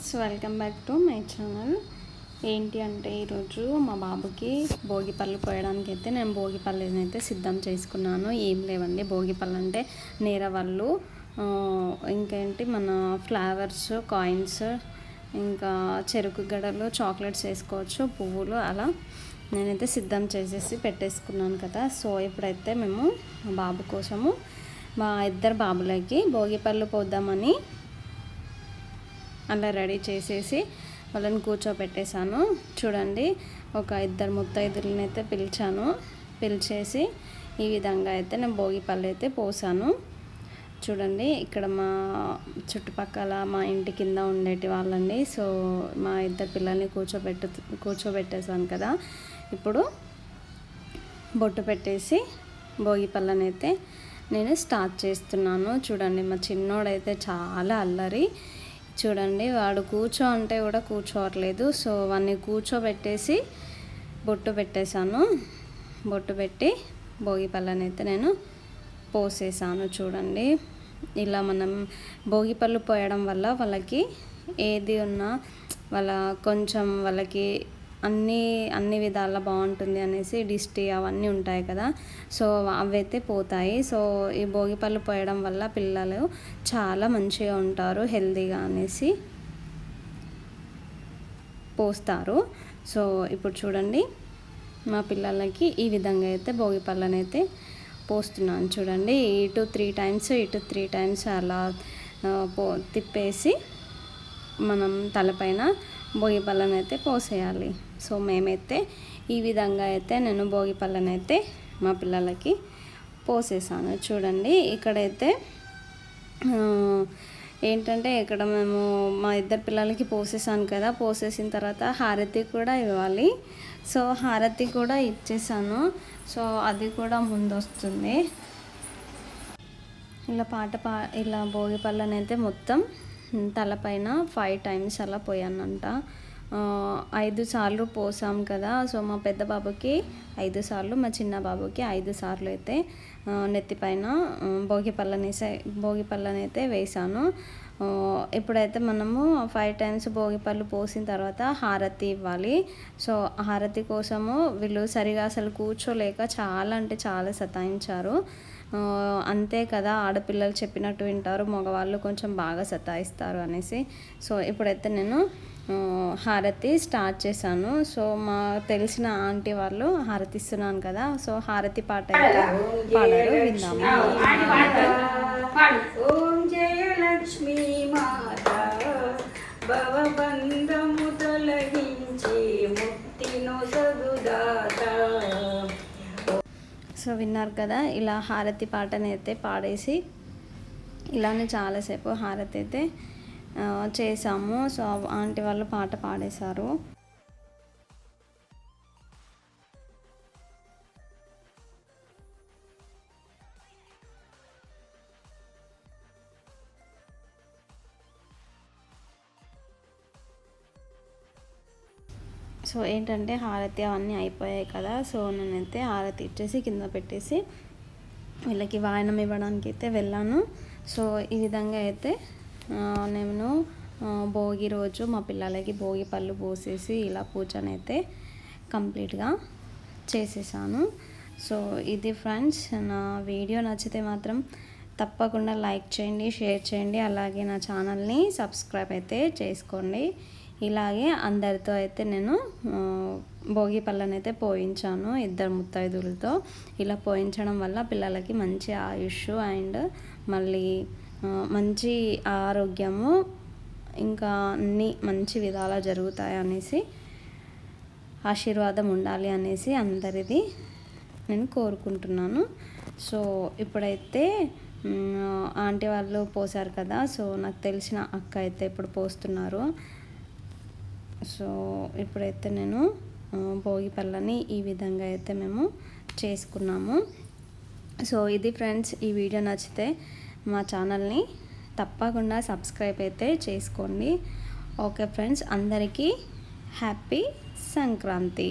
Friends welcome back to my channel. ఏంటి అంటే ఈరోజు మా బాబుకి భోగి పళ్ళు పోయడానికి అయితే నేను భోగి పళ్ళని అయితే సిద్ధం చేసుకున్నాను. ఏం లేవండి భోగి పళ్ళు అంటే నేరవళ్ళు ఇంకేంటి మన ఫ్లవర్స్ కాయిన్స్ ఇంకా చెరుకు గడలు చాక్లెట్స్ వేసుకోవచ్చు పువ్వులు అలా నేనైతే సిద్ధం చేసేసి పెట్టేసుకున్నాను కదా. సో ఇప్పుడైతే మేము బాబు కోసము మా ఇద్దరు బాబులకి భోగి పళ్ళు పోద్దామని అలా రెడీ చేసేసి వాళ్ళని కూర్చోపెట్టేశాను. చూడండి ఒక ఇద్దరు ముత్తైదులని అయితే పిలిచాను. పిలిచేసి ఈ విధంగా అయితే నేను భోగి పళ్ళు అయితే పోసాను. చూడండి ఇక్కడ మా చుట్టుపక్కల మా ఇంటి కింద ఉండేటి వాళ్ళండి. సో మా ఇద్దరు పిల్లల్ని కూర్చోబెట్టు కూర్చోబెట్టేశాను కదా. ఇప్పుడు బొట్టు పెట్టేసి భోగి పళ్ళనైతే అయితే నేను స్టార్ట్ చేస్తున్నాను. చూడండి మా చిన్నోడైతే చాలా అల్లరి. చూడండి వాడు కూర్చో అంటే కూడా కూర్చోవట్లేదు. సో వాడిని కూర్చోబెట్టేసి బొట్టు పెట్టేశాను. బొట్టు పెట్టి భోగి పళ్ళని అయితే నేను పోసేసాను చూడండి. ఇలా మనం భోగి పళ్ళు పోయడం వల్ల వాళ్ళకి ఏది ఉన్నా వాళ్ళ కొంచెం వాళ్ళకి అన్ని అన్ని విధాల బాగుంటుంది అనేసి డిస్టి అవన్నీ ఉంటాయి కదా. సో అవైతే పోతాయి. సో ఈ భోగి పళ్ళు పోయడం వల్ల పిల్లలు చాలా మంచిగా ఉంటారు హెల్తీగా అనేసి పోస్తారు. సో ఇప్పుడు చూడండి మా పిల్లలకి ఈ విధంగా అయితే భోగి పళ్ళనైతే పోస్తున్నాను చూడండి. ఇటు త్రీ టైమ్స్ ఇటు త్రీ టైమ్స్ అలా పో తిప్పేసి మనం తలపైన భోగి పళ్ళను అయితే పోసేయాలి. సో మేమైతే ఈ విధంగా అయితే నేను భోగి పళ్ళను అయితే మా పిల్లలకి పోసేసాను. చూడండి ఇక్కడైతే ఏంటంటే ఇక్కడ మేము మా ఇద్దరు పిల్లలకి పోసేసాను కదా. పోసేసిన తర్వాత హారతి కూడా ఇవ్వాలి. సో హారతి కూడా ఇచ్చేసాను. సో అది కూడా ముందు వస్తుంది ఇలా పాట పా ఇలా భోగి పళ్ళనైతే మొత్తం తలపైన ఫైవ్ టైమ్స్ అలా పోయానంట. ఐదు సార్లు పోసాం కదా సో మా పెద్ద బాబుకి ఐదు సార్లు మా చిన్న బాబుకి ఐదు సార్లు అయితే నెత్తిపైన ఆ, భోగి భోగి పళ్ళనైతే అయితే వేసాను ఇప్పుడైతే మనము ఫైవ్ టైమ్స్ భోగిపళ్ళు పోసిన తర్వాత హారతి ఇవ్వాలి. సో హారతి కోసము వీళ్ళు సరిగా అసలు కూర్చోలేక చాలా అంటే చాలా సతాయించారు. అంతే కదా ఆడపిల్లలు చెప్పినట్టు వింటారు మగవాళ్ళు కొంచెం బాగా సతాయిస్తారు అనేసి. సో ఇప్పుడైతే నేను హారతి స్టార్ట్ చేశాను. సో మా తెలిసిన ఆంటీ వాళ్ళు హారతి ఇస్తున్నాను కదా సో హారతి పాట అయితే పాడారు విందాము. ఓం మాత భవబంధము తొలగించి ముక్తిను సదుదాత. సో విన్నారు కదా ఇలా హారతి పాటని అయితే పాడేసి ఇలానే చాలాసేపు హారతి అయితే చేసాము. సో ఆంటీ వాళ్ళు పాట పాడేశారు. సో ఏంటంటే హారతి అవన్నీ అయిపోయాయి కదా సో నేనైతే హారతి ఇచ్చేసి కింద పెట్టేసి వీళ్ళకి వాయనం ఇవ్వడానికి అయితే వెళ్ళాను. సో ఈ విధంగా అయితే నేను భోగి రోజు మా పిల్లలకి భోగి పళ్ళు పోసేసి ఇలా పూజనైతే అయితే కంప్లీట్గా చేసేసాను. సో ఇది ఫ్రెండ్స్ నా వీడియో నచ్చితే మాత్రం తప్పకుండా లైక్ చేయండి షేర్ చేయండి అలాగే నా ఛానల్ని సబ్స్క్రైబ్ అయితే చేసుకోండి. ఇలాగే అందరితో అయితే నేను భోగి పళ్ళని అయితే పోయించాను ఇద్దరు ముత్తైదులతో ఇలా పోయించడం వల్ల పిల్లలకి మంచి ఆయుష్ అండ్ మళ్ళీ మంచి ఆరోగ్యము ఇంకా అన్ని మంచి విధాలా జరుగుతాయి అనేసి ఆశీర్వాదం ఉండాలి అనేసి అందరిది నేను కోరుకుంటున్నాను. సో ఇప్పుడైతే ఆంటీ వాళ్ళు పోసారు కదా సో నాకు తెలిసిన అక్క అయితే ఇప్పుడు పోస్తున్నారు. సో ఇప్పుడైతే నేను భోగి పళ్ళని ఈ విధంగా అయితే మేము చేసుకున్నాము. సో ఇది ఫ్రెండ్స్ ఈ వీడియో నచ్చితే మా ఛానల్ని తప్పకుండా సబ్స్క్రైబ్ అయితే చేసుకోండి. ఓకే ఫ్రెండ్స్ అందరికీ హ్యాపీ సంక్రాంతి.